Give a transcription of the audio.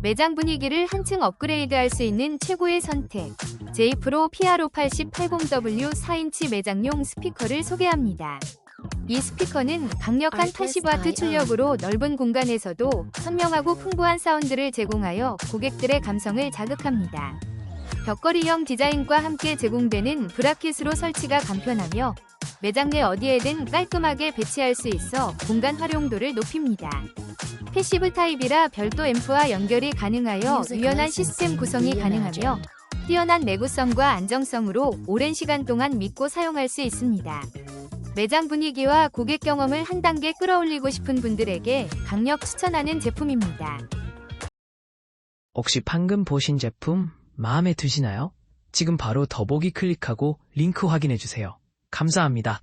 매장 분위기를 한층 업그레이드할 수 있는 최고의 선택. J 프로 PR580W 4인치 매장용 스피커를 소개합니다. 이 스피커는 강력한 80와트 출력으로 넓은 공간에서도 선명하고 풍부한 사운드를 제공하여 고객들의 감성을 자극합니다. 벽걸이형 디자인과 함께 제공되는 브라켓으로 설치가 간편하며 매장 내 어디에든 깔끔하게 배치할 수 있어 공간 활용도를 높입니다. 패시브 타입이라 별도 앰프와 연결이 가능하여 유연한 시스템 구성이 가능하며 뛰어난 내구성과 안정성으로 오랜 시간 동안 믿고 사용할 수 있습니다. 매장 분위기와 고객 경험을 한 단계 끌어올리고 싶은 분들에게 강력 추천하는 제품입니다. 혹시 방금 보신 제품 마음에 드시나요? 지금 바로 더보기 클릭하고 링크 확인해주세요. 감사합니다.